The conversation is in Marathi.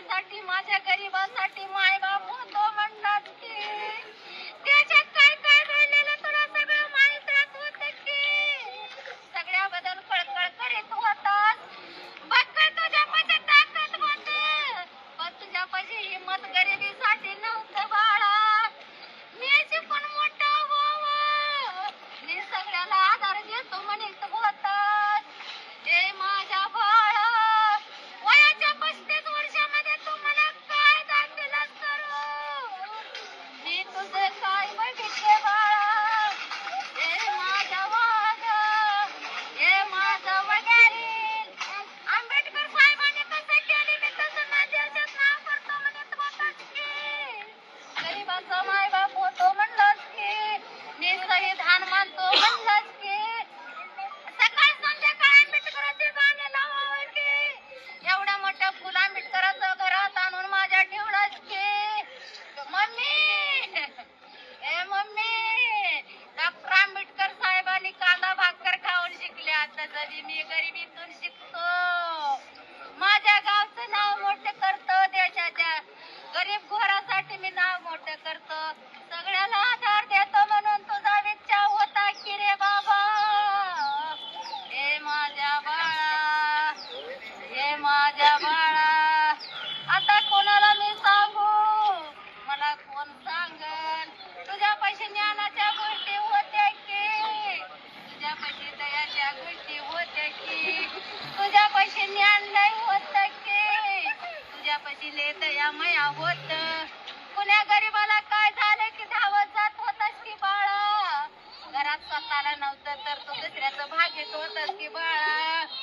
माझ्यासाठी माझ्या गरिबांसाठी मायबाप होतो म्हणतात की. त्याच्यात काय काय घडलेलं तुला सगळं माहीत राहत होत की? बदल कळकळ करीत होतास. बघ तुझ्या पाशी ताकद होते. पण तुझ्या पाशी हिंमत गरिबीसाठी ना गरीबाचा होतो की मानतो की. सकाळ संध्याकाळ गाणे लावावे की. एवढ्या मोठ्या फुल आंबेडकराचं घरात आणून माझ्या की. मम्मी ए मम्मी डॉक्टर आंबेडकर साहेबांनी कांदा भाकर खाऊन शिकले. आता जरी मी गरिबीतून शिकतो. माझ्या गावचं नाव मोठं करतो देशाच्या गरीब घोर मोठं करतो. सगळ्याला आधार देतो म्हणून तुझा विचार होता की रे बाबा. हे माझ्या बाळा. हे माझ्या बाळा. आता कोणाला मी सांगू? मला कोण सांगन? तुझ्या पैसे ज्ञानाच्या गोष्टी होत्या की? तुझ्या पैसे दयाच्या गोष्टी होत्या की? तुझ्या पैसे ज्ञान नाही होत की? तुझ्या पैसे ले दया मया होत. कुण्या गरीबाला काय झालं की धावत जात होतास की बाळा? घरात स्वतःला नव्हतं तर तू दुसऱ्याचं भाग घेत होतस की बाळा?